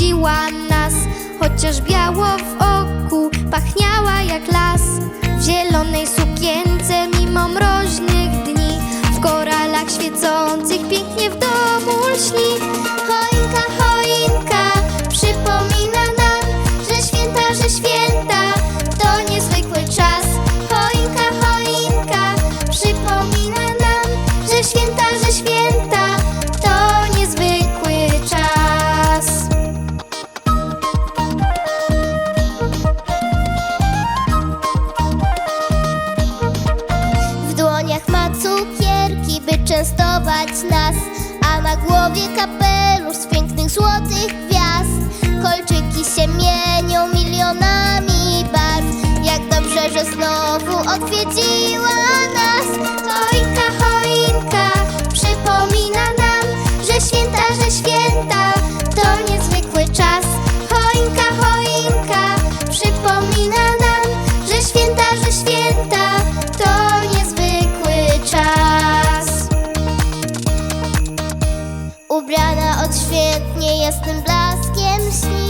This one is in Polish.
miła nas Chociaż biało w oku pachniała jak las. W zielonej sukience mimo mroźnych dni W koralach świecących pięknie w domu lśni. Choinka, choinka przypomina nam Że święta, że święta częstować nas A na głowie kapelusz z pięknych złotych gwiazd. Kolczyki się mienią milionami barw Jak dobrze, że znowu odwiedziła odświetnie jasnym blaskiem śni